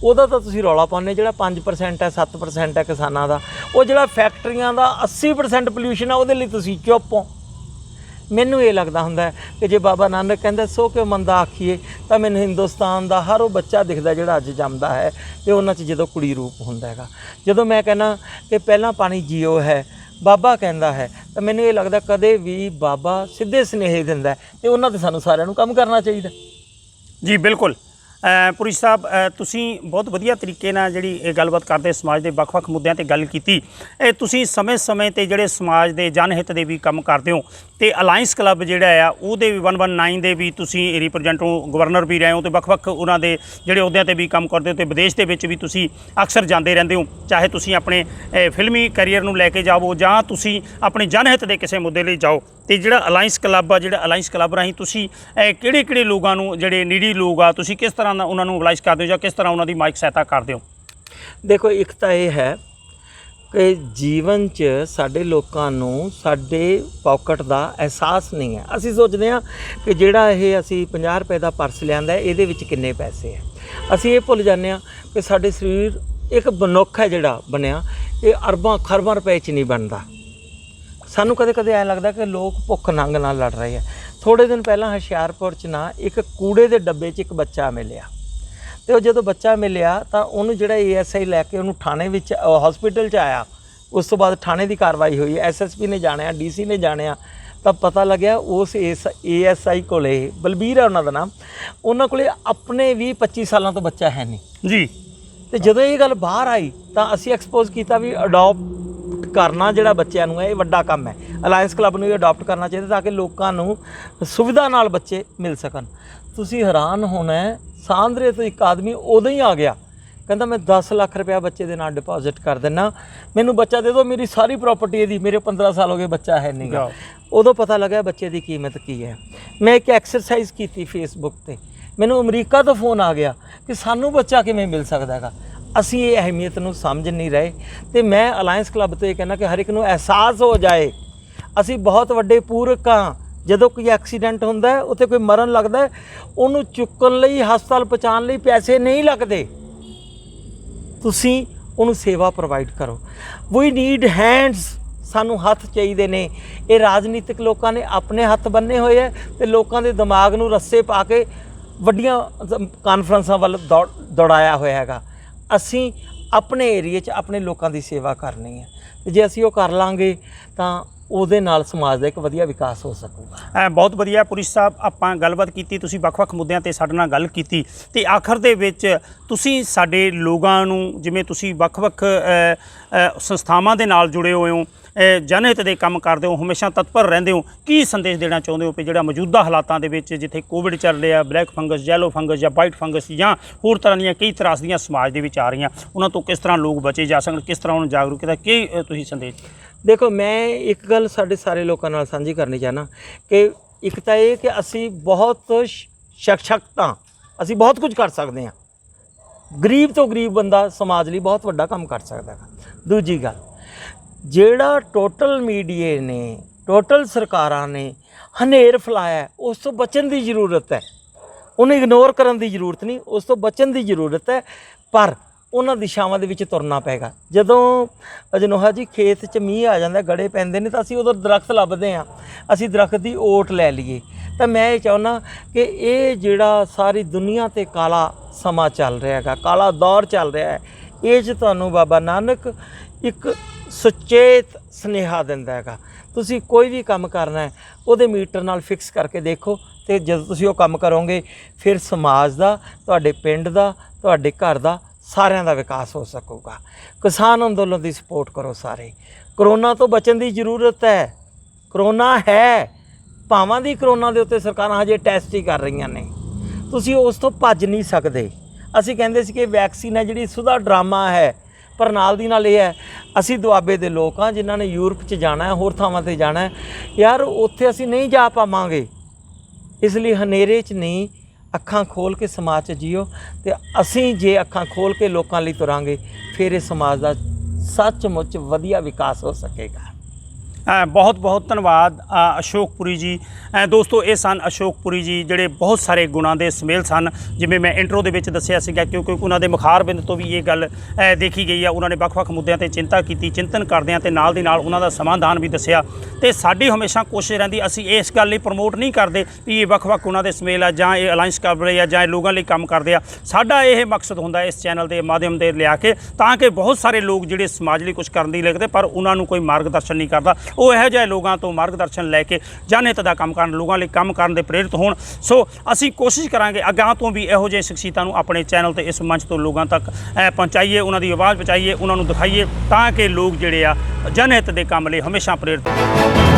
ਉਹਦਾ ਤਾਂ ਤੁਸੀਂ ਰੌਲਾ ਪਾਉਂਦੇ ਹੋ, ਜਿਹੜਾ 5% ਹੈ 7% ਹੈ ਕਿਸਾਨਾਂ ਦਾ, ਉਹ ਜਿਹੜਾ ਫੈਕਟਰੀਆਂ ਦਾ 80% ਪੋਲਿਊਸ਼ਨ ਹੈ, ਉਹਦੇ ਲਈ ਤੁਸੀਂ ਚੁੱਪ ਹੋ। ਮੈਨੂੰ ਇਹ ਲੱਗਦਾ ਹੁੰਦਾ ਕਿ ਜੇ ਬਾਬਾ ਨਾਨਕ ਕਹਿੰਦਾ, ਸੋ ਕਿਉਂ ਮੰਦਾ ਆਖੀਏ? ਤਾਂ ਮੈਨੂੰ ਹਿੰਦੁਸਤਾਨ ਦਾ ਹਰ ਉਹ ਬੱਚਾ ਦਿਖਦਾ ਜਿਹੜਾ ਅੱਜ ਜੰਮਦਾ ਹੈ ਤੇ ਉਹਨਾਂ 'ਚ ਜਦੋਂ ਕੁੜੀ ਰੂਪ ਹੁੰਦਾ ਹੈਗਾ। ਜਦੋਂ ਮੈਂ ਕਹਿੰਦਾ ਕਿ ਪਹਿਲਾਂ ਪਾਣੀ ਜੀਓ ਹੈ, ਬਾਬਾ ਕਹਿੰਦਾ ਹੈ, ਤਾਂ ਮੈਨੂੰ ਇਹ ਲੱਗਦਾ ਕਦੇ ਵੀ ਬਾਬਾ ਸਿੱਧੇ ਸੁਨੇਹੇ ਦਿੰਦਾ ਹੈ ਤੇ ਉਹਨਾਂ ਤੇ ਸਾਨੂੰ ਸਾਰਿਆਂ ਨੂੰ ਕੰਮ ਕਰਨਾ ਚਾਹੀਦਾ। ਜੀ, ਬਿਲਕੁਲ। ਪੁਰੀ ਸਾਹਿਬ ਤੁਸੀਂ ਬਹੁਤ ਵਧੀਆ ਤਰੀਕੇ ਨਾਲ ਜਿਹੜੀ ਇਹ ਗੱਲਬਾਤ ਕਰਦੇ ਸਮਾਜ ਦੇ ਵੱਖ-ਵੱਖ ਮੁੱਦਿਆਂ ਤੇ ਗੱਲ ਕੀਤੀ। ਇਹ ਤੁਸੀਂ ਸਮੇਂ-ਸਮੇਂ ਤੇ ਜਿਹੜੇ ਸਮਾਜ ਦੇ ਜਨਹਿਤ ਦੇ ਵੀ ਕੰਮ ਕਰਦੇ ਹੋ ਤੇ ਅਲਾਈਅੰਸ ਕਲੱਬ ਜਿਹੜਾ ਆ, ਉਹਦੇ ਵੀ 119 ਦੇ ਵੀ ਤੁਸੀਂ ਰਿਪਰੈਜ਼ੈਂਟ ਹੋ ਗਵਰਨਰ ਵੀ ਰਹੇ ਹੋ ਤੇ ਵੱਖ-ਵੱਖ ਉਹਨਾਂ ਦੇ ਜਿਹੜੇ ਅਹੁਦਿਆਂ ਤੇ ਵੀ ਕੰਮ ਕਰਦੇ ਹੋ ਤੇ ਵਿਦੇਸ਼ ਦੇ ਵਿੱਚ ਵੀ ਤੁਸੀਂ ਅਕਸਰ ਜਾਂਦੇ ਰਹਿੰਦੇ ਹੋ, ਚਾਹੇ ਤੁਸੀਂ ਆਪਣੇ ਫਿਲਮੀ ਕੈਰੀਅਰ ਨੂੰ ਲੈ ਕੇ ਜਾਵੋ ਜਾਂ ਤੁਸੀਂ ਆਪਣੇ ਜਨਹਿਤ ਦੇ ਕਿਸੇ ਮੁੱਦੇ ਲਈ ਜਾਓ। ਤੇ ਜਿਹੜਾ ਅਲਾਈਅੰਸ ਕਲੱਬ ਆ, ਜਿਹੜਾ ਅਲਾਈਅੰਸ ਕਲੱਬ ਰਾਹੀਂ ਤੁਸੀਂ ਕਿਹੜੇ ਕਿਹੜੇ ਲੋਕਾਂ ਨੂੰ ਜਿਹੜੇ ਨੀਡੀ ਲੋਕ ਆ, ਤੁਸੀਂ ਕਿਸ ਤਰ੍ਹਾਂ ਦਾ ਉਹਨਾਂ ਨੂੰ ਮੋਬਿਲਾਈਜ਼ ਕਰਦੇ ਹੋ ਜਾਂ ਕਿਸ ਤਰ੍ਹਾਂ ਉਹਨਾਂ ਦੀ ਮਾਈਕ ਸਹਾਇਤਾ ਕਰਦੇ ਹੋ? ਦੇਖੋ, ਇੱਕ ਤਾਂ ਇਹ ਹੈ ਕਿ ਜੀਵਨ 'ਚ ਸਾਡੇ ਲੋਕਾਂ ਨੂੰ ਸਾਡੇ ਪਾਕਟ ਦਾ ਅਹਿਸਾਸ ਨਹੀਂ ਹੈ। ਅਸੀਂ ਸੋਚਦੇ ਹਾਂ ਕਿ ਜਿਹੜਾ ਇਹ ਅਸੀਂ 50 ਰੁਪਏ ਦਾ ਪਰਸ ਲਿਆਂਦਾ, ਇਹਦੇ ਵਿੱਚ ਕਿੰਨੇ ਪੈਸੇ ਹੈ। ਅਸੀਂ ਇਹ ਭੁੱਲ ਜਾਂਦੇ ਹਾਂ ਕਿ ਸਾਡੇ ਸਰੀਰ ਇੱਕ ਮਨੁੱਖ ਹੈ ਜਿਹੜਾ ਬਣਿਆ, ਇਹ ਅਰਬਾਂ ਖਰਬਾਂ ਰੁਪਏ 'ਚ ਨਹੀਂ ਬਣਦਾ। ਸਾਨੂੰ ਕਦੇ ਕਦੇ ਐਂ ਲੱਗਦਾ ਕਿ ਲੋਕ ਭੁੱਖ ਨੰਗ ਨਾਲ ਲੜ ਰਹੇ ਆ। ਥੋੜੇ ਦਿਨ ਪਹਿਲਾਂ ਹੁਸ਼ਿਆਰਪੁਰ 'ਚ ਨਾ ਇੱਕ ਕੂੜੇ ਦੇ ਡੱਬੇ 'ਚ ਇੱਕ ਬੱਚਾ ਮਿਲਿਆ। ਤੇ ਉਹ ਜਦੋਂ ਬੱਚਾ ਮਿਲਿਆ ਤਾਂ ਉਹਨੂੰ ਜਿਹੜਾ ਏਐਸਆਈ ਲੈ ਕੇ ਉਹਨੂੰ ਥਾਣੇ ਵਿੱਚ ਹਸਪੀਟਲ 'ਚ ਆਇਆ। ਉਸ ਤੋਂ ਬਾਅਦ ਥਾਣੇ ਦੀ ਕਾਰਵਾਈ ਹੋਈ ਐਸਐਸਪੀ ਨੇ ਜਾਣਿਆ ਡੀਸੀ ਨੇ ਜਾਣਿਆ। ਤਾਂ ਪਤਾ ਲੱਗਿਆ ਉਸ ਏਐਸਆਈ ਕੋਲੇ ਬਲਬੀਰ ਹੈ ਉਹਨਾਂ ਦਾ ਨਾਮ ਉਹਨਾਂ ਕੋਲੇ ਆਪਣੇ ਵੀ 25 ਸਾਲਾਂ ਤੋਂ ਬੱਚਾ ਹੈ ਨਹੀਂ। ਜੀ। ਤੇ ਜਦੋਂ ਇਹ ਗੱਲ ਬਾਹਰ ਆਈ ਤਾਂ ਅਸੀਂ ਐਕਸਪੋਜ਼ ਕੀਤਾ ਵੀ ਅਡਾਪਟ ਕਰਨਾ ਜਿਹੜਾ ਬੱਚਿਆਂ ਨੂੰ ਹੈ ਇਹ ਵੱਡਾ ਕੰਮ ਹੈ। ਅਲਾਈਅੰਸ ਕਲੱਬ ਨੂੰ ਇਹ ਅਡਾਪਟ ਕਰਨਾ ਚਾਹੀਦਾ ਤਾਂ ਕਿ ਲੋਕਾਂ ਨੂੰ ਸੁਵਿਧਾ ਨਾਲ ਬੱਚੇ ਮਿਲ ਸਕਣ। ਤੁਸੀਂ ਹੈਰਾਨ ਹੋਣਾ ਸਾਂਦਰੇ ਤੋਂ ਇੱਕ ਆਦਮੀ ਉਦੋਂ ਹੀ ਆ ਗਿਆ। ਕਹਿੰਦਾ ਮੈਂ 10 ਲੱਖ ਰੁਪਇਆ ਬੱਚੇ ਦੇ ਨਾਲ ਡਿਪੋਜ਼ਿਟ ਕਰ ਦਿੰਨਾ। ਮੈਨੂੰ ਬੱਚਾ ਦੇ ਦਿਓ ਮੇਰੀ ਸਾਰੀ ਪ੍ਰਾਪਰਟੀ ਇਹਦੀ। ਮੇਰੇ 15 ਸਾਲ ਹੋ ਗਏ ਬੱਚਾ ਹੈ ਨਹੀਂਗਾ। ਉਦੋਂ ਪਤਾ ਲੱਗਾ ਬੱਚੇ ਦੀ ਕੀਮਤ ਕੀ ਹੈ। ਮੈਂ ਇੱਕ ਐਕਸਰਸਾਈਜ਼ ਕੀਤੀ ਫੇਸਬੁੱਕ ਤੇ। ਮੈਨੂੰ ਅਮਰੀਕਾ ਤੋਂ ਫੋਨ ਆ ਗਿਆ ਕਿ ਸਾਨੂੰ ਬੱਚਾ ਕਿਵੇਂ ਮਿਲ ਸਕਦਾ ਹੈਗਾ। ਅਸੀਂ ਇਹ ਅਹਿਮੀਅਤ ਨੂੰ ਸਮਝ ਨਹੀਂ ਰਹੇ ਤੇ ਮੈਂ ਅਲਾਈਅੰਸ ਕਲੱਬ ਤੋਂ ਇਹ ਕਹਿੰਦਾ ਕਿ ਹਰ ਇੱਕ ਨੂੰ ਅਹਿਸਾਸ ਹੋ ਜਾਏ। ਅਸੀਂ ਬਹੁਤ ਵੱਡੇ ਪੂਰਕ ਹਾਂ। ਜਦੋਂ ਕੋਈ ਐਕਸੀਡੈਂਟ ਹੁੰਦਾ ਉੱਥੇ ਕੋਈ ਮਰਨ ਲੱਗਦਾ ਉਹਨੂੰ ਚੁੱਕਣ ਲਈ, ਹਸਪਤਾਲ ਪਹੁੰਚਾਉਣ ਲਈ ਪੈਸੇ ਨਹੀਂ ਲੱਗਦੇ। ਤੁਸੀਂ ਉਹਨੂੰ ਸੇਵਾ ਪ੍ਰੋਵਾਈਡ ਕਰੋ। ਵੀ ਨੀਡ ਹੈਂਡਸ ਸਾਨੂੰ ਹੱਥ ਚਾਹੀਦੇ ਨੇ। ਇਹ ਰਾਜਨੀਤਿਕ ਲੋਕਾਂ ਨੇ ਆਪਣੇ ਹੱਥ ਬੰਨੇ ਹੋਏ ਹੈ ਤੇ ਲੋਕਾਂ ਦੇ ਦਿਮਾਗ ਨੂੰ ਰੱਸੇ ਪਾ ਕੇ ਵੱਡੀਆਂ ਕਾਨਫਰੰਸਾਂ ਵੱਲ ਦੌੜ- ਦੌੜਾਇਆ ਹੋਇਆ ਹੈਗਾ। ਅਸੀਂ ਆਪਣੇ ਏਰੀਏ 'ਚ ਆਪਣੇ ਲੋਕਾਂ ਦੀ ਸੇਵਾ ਕਰਨੀ ਹੈ। ਤੇ ਜੇ ਅਸੀਂ ਉਹ ਕਰ ਲਾਂਗੇ, ਤਾਂ ਉਹਦੇ ਨਾਲ ਸਮਾਜ ਦਾ ਇੱਕ ਵਧੀਆ ਵਿਕਾਸ ਹੋ ਸਕੂਗਾ। ਅ, ਬਹੁਤ ਵਧੀਆ। ਪੁਰੀ ਸਾਹਿਬ ਆਪਾਂ ਗੱਲਬਾਤ ਕੀਤੀ ਤੁਸੀਂ ਵੱਖ-ਵੱਖ ਮੁੱਦਿਆਂ ਤੇ ਸਾਡੇ ਨਾਲ ਗੱਲ ਕੀਤੀ। ਤੇ ਆਖਰ ਦੇ ਵਿੱਚ ਤੁਸੀਂ ਸਾਡੇ ਲੋਕਾਂ ਨੂੰ ਜਿਵੇਂ ਤੁਸੀਂ ਵੱਖ-ਵੱਖ ਸੰਸਥਾਵਾਂ ਦੇ ਨਾਲ ਜੁੜੇ ਹੋਏ ਹੋ ਜਨਹਿਤ ਦੇ ਕੰਮ ਕਰਦੇ ਹੋ ਹਮੇਸ਼ਾ ਤਤਪਰ ਰਹਿੰਦੇ ਹੋ ਕੀ ਸੰਦੇਸ਼ ਦੇਣਾ ਚਾਹੁੰਦੇ ਹੋ ਕਿ ਜਿਹੜਾ ਮੌਜੂਦਾ ਹਾਲਾਤਾਂ ਦੇ ਵਿੱਚ ਜਿੱਥੇ ਕੋਵਿਡ ਚੱਲ ਰਿਹਾ ਬਲੈਕ ਫੰਗਸ ਯੈਲੋ ਫੰਗਸ ਜਾਂ ਵਾਈਟ ਫੰਗਸ ਜਾਂ ਹੋਰ ਤਰ੍ਹਾਂ ਦੀਆਂ ਕਈ ਤਰਾਸਦੀਆਂ ਸਮਾਜ ਦੇ ਵਿੱਚ ਆ ਰਹੀਆਂ ਉਹਨਾਂ ਤੋਂ ਕਿਸ ਤਰ੍ਹਾਂ ਲੋਕ ਬਚੇ ਜਾ ਸਕਣ ਕਿਸ ਤਰ੍ਹਾਂ ਉਹਨਾਂ ਜਾਗਰੂਕਤਾ ਕੀ ਤੁਸੀਂ ਸੰਦੇਸ਼ ਦੇਖੋ, ਮੈਂ ਇੱਕ ਗੱਲ ਸਾਡੇ ਸਾਰੇ ਲੋਕਾਂ ਨਾਲ ਸਾਂਝੀ ਕਰਨੀ ਚਾਹਨਾ ਕਿ ਇੱਕ ਤਾਂ ਇਹ ਕਿ ਅਸੀਂ ਬਹੁਤ ਸ਼ਖਸ਼ਕਤਾ ਅਸੀਂ ਬਹੁਤ ਕੁਝ ਕਰ ਸਕਦੇ ਹਾਂ। ਗਰੀਬ ਤੋਂ ਗਰੀਬ ਬੰਦਾ ਸਮਾਜ ਲਈ ਬਹੁਤ ਵੱਡਾ ਕੰਮ ਕਰ ਸਕਦਾ ਹੈ ਦੂਜੀ ਗੱਲ, ਜਿਹੜਾ ਟੋਟਲ ਮੀਡੀਏ ਨੇ, ਟੋਟਲ ਸਰਕਾਰਾਂ ਨੇ ਹਨੇਰ ਫਲਾਇਆ ਉਸ ਤੋਂ ਬਚਣ ਦੀ ਜ਼ਰੂਰਤ ਹੈ। ਉਹਨੂੰ ਇਗਨੋਰ ਕਰਨ ਦੀ ਜ਼ਰੂਰਤ ਨਹੀਂ, ਉਸ ਤੋਂ ਬਚਣ ਦੀ ਜ਼ਰੂਰਤ ਹੈ। ਪਰ ਉਹਨਾਂ ਦਿਸ਼ਾਵਾਂ ਦੇ ਵਿੱਚ ਤੁਰਨਾ ਪਏਗਾ ਜਦੋਂ ਅਜਨੋਹਾ ਜੀ ਖੇਤ 'ਚ ਮੀਂਹ ਆ ਜਾਂਦਾ, ਗੜੇ ਪੈਂਦੇ ਨੇ, ਤਾਂ ਅਸੀਂ ਉਦੋਂ ਦਰਖਤ ਲੱਭਦੇ ਹਾਂ। ਅਸੀਂ ਦਰਖਤ ਦੀ ਓਟ ਲੈ ਲਈਏ। ਤਾਂ ਮੈਂ ਇਹ ਚਾਹੁੰਦਾ ਕਿ ਇਹ ਜਿਹੜਾ ਸਾਰੀ ਦੁਨੀਆ ਤੇ ਕਾਲਾ ਸਮਾਂ ਚੱਲ ਰਿਹਾ ਹੈਗਾ, ਕਾਲਾ ਦੌਰ ਚੱਲ ਰਿਹਾ ਹੈ, ਇਹ 'ਚ ਤੁਹਾਨੂੰ ਬਾਬਾ ਨਾਨਕ ਇੱਕ ਸੁਚੇਤ ਸੁਨੇਹਾ ਦਿੰਦਾ ਹੈਗਾ। ਤੁਸੀਂ ਕੋਈ ਵੀ ਕੰਮ ਕਰਨਾ ਹੈ, ਉਹਦੇ ਮੀਟਰ ਨਾਲ ਫਿਕਸ ਕਰਕੇ ਦੇਖੋ ਤੇ ਜਦੋਂ ਤੁਸੀਂ ਉਹ ਕੰਮ ਕਰੋਗੇ, ਫਿਰ ਸਮਾਜ ਦਾ, ਤੁਹਾਡੇ ਪਿੰਡ ਦਾ, ਤੁਹਾਡੇ ਘਰ ਦਾ ਸਾਰਿਆਂ ਦਾ ਵਿਕਾਸ ਹੋ ਸਕੂਗਾ। ਕਿਸਾਨ ਅੰਦੋਲਨ ਦੀ ਸਪੋਰਟ ਕਰੋ ਸਾਰੇ। ਕਰੋਨਾ ਤੋਂ ਬਚਣ ਦੀ ਜ਼ਰੂਰਤ ਹੈ। ਕਰੋਨਾ ਹੈ। ਭਾਵਾਂ ਦੀ ਕਰੋਨਾ ਦੇ ਉੱਤੇ ਸਰਕਾਰਾਂ ਹਜੇ ਟੈਸਟ ਹੀ ਕਰ ਰਹੀਆਂ ਨੇ। ਤੁਸੀਂ ਉਸ ਤੋਂ ਭੱਜ ਨਹੀਂ ਸਕਦੇ। ਅਸੀਂ ਕਹਿੰਦੇ ਸੀ ਕਿ ਵੈਕਸੀਨ ਹੈ ਜਿਹੜੀ ਸੁਧਾ ਡਰਾਮਾ ਹੈ। ਪਰ ਨਾਲ ਦੀ ਨਾਲ ਇਹ ਹੈ, ਅਸੀਂ ਦੁਆਬੇ ਦੇ ਲੋਕ ਹਾਂ ਜਿਨ੍ਹਾਂ ਨੇ ਯੂਰਪ 'ਚ ਜਾਣਾ ਹੈ, ਹੋਰ ਥਾਵਾਂ ਤੇ ਜਾਣਾ ਹੈ। ਯਾਰ, ਉੱਥੇ ਅਸੀਂ ਨਹੀਂ ਜਾ ਪਾਵਾਂਗੇ। ਇਸ ਲਈ ਹਨੇਰੇ 'ਚ ਨਹੀਂ ਅੱਖਾਂ ਖੋਲ ਕੇ ਸਮਾਜ 'ਚ ਜੀਓ ਤੇ ਅਸੀਂ ਜੇ ਅੱਖਾਂ ਖੋਲ ਕੇ ਲੋਕਾਂ ਲਈ ਤੁਰਾਂਗੇ, ਫਿਰ ਇਹ ਸਮਾਜ ਦਾ ਸੱਚਮੁੱਚ ਵਧੀਆ ਵਿਕਾਸ ਹੋ ਸਕੇਗਾ। ਬਹੁਤ ਬਹੁਤ ਧੰਨਵਾਦ ਅ, ਅਸ਼ੋਕ ਪੁਰੀ ਜੀ। ਦੋਸਤੋ ਇਹ ਸਨ ਅਸ਼ੋਕ ਪੁਰੀ ਜੀ ਜਿਹੜੇ ਬਹੁਤ ਸਾਰੇ ਗੁਣਾਂ ਦੇ ਸਮੇਲ ਸਨ। ਜਿਵੇਂ ਮੈਂ ਇੰਟਰੋ ਦੇ ਵਿੱਚ ਦੱਸਿਆ ਸੀਗਾ ਕਿਉਂਕਿ ਉਹਨਾਂ ਦੇ ਮੁਖਾਰਬਿੰਦ ਤੋਂ ਵੀ ਇਹ ਗੱਲ ਦੇਖੀ ਗਈ ਆ। ਉਹਨਾਂ ਨੇ ਵੱਖ-ਵੱਖ ਮੁੱਦਿਆਂ ਤੇ ਚਿੰਤਾ ਕੀਤੀ ਚਿੰਤਨ ਕਰਦਿਆਂ ਤੇ ਨਾਲ ਦੀ ਨਾਲ ਉਹਨਾਂ ਦਾ ਸਮਾਧਾਨ ਵੀ ਦੱਸਿਆ। ਤੇ ਸਾਡੀ ਹਮੇਸ਼ਾ ਕੋਸ਼ਿਸ਼ ਰਹਿੰਦੀ ਅਸੀਂ ਇਸ ਗੱਲ ਲਈ ਪ੍ਰਮੋਟ ਨਹੀਂ ਕਰਦੇ ਵੀ ਇਹ ਵੱਖ-ਵੱਖ ਗੁਣਾਂ ਦੇ ਸਮੇਲ ਆ ਜਾਂ ਇਹ ਅਲਾਈਅੰਸ ਕਰ ਰਹੇ ਆ ਜਾਂ ਇਹ ਲੋਕਾਂ ਲਈ ਕੰਮ ਕਰਦੇ ਆ। ਸਾਡਾ ਇਹ ਮਕਸਦ ਹੁੰਦਾ ਇਸ ਚੈਨਲ ਦੇ ਮਾਧਿਅਮ ਦੇ ਲਿਆ ਕੇ ਤਾਂ ਕਿ ਬਹੁਤ ਸਾਰੇ ਲੋਕ ਜਿਹੜੇ ਸਮਾਜ ਲਈ ਕੁਝ ਕਰਨ ਦੀ ਲੱਗਦੇ ਪਰ ਉਹਨਾਂ ਨੂੰ ਕੋਈ ਮਾਰਗਦਰਸ਼ਨ ਨਹੀਂ ਕਰਦਾ। ਉਹ ਇਹੋ ਜਿਹੇ ਲੋਕਾਂ ਤੋਂ ਮਾਰਗਦਰਸ਼ਨ ਲੈ ਕੇ ਜਨਹਿਤ ਦਾ ਕੰਮ ਕਰਨ, ਲੋਕਾਂ ਲਈ ਕੰਮ ਕਰਨ ਦੇ ਪ੍ਰੇਰਿਤ ਹੋਣ। ਸੋ ਅਸੀਂ ਕੋਸ਼ਿਸ਼ ਕਰਾਂਗੇ ਅਗਾਂਹ ਤੋਂ ਵੀ ਇਹੋ ਜਿਹੇ ਸ਼ਖਸੀਅਤਾਂ ਨੂੰ ਆਪਣੇ ਚੈਨਲ ਤੇ ਇਸ ਮੰਚ ਤੋਂ ਲੋਕਾਂ ਤੱਕ ਪਹੁੰਚਾਈਏ, ਉਹਨਾਂ ਦੀ ਆਵਾਜ਼ ਪਹੁੰਚਾਈਏ ਉਹਨਾਂ ਨੂੰ ਦਿਖਾਈਏ ਤਾਂ ਕਿ ਲੋਕ ਜਿਹੜੇ ਆ ਜਨਹਿਤ ਦੇ ਕੰਮ ਲਈ ਹਮੇਸ਼ਾ ਪ੍ਰੇਰਿਤ ਹੋਣ।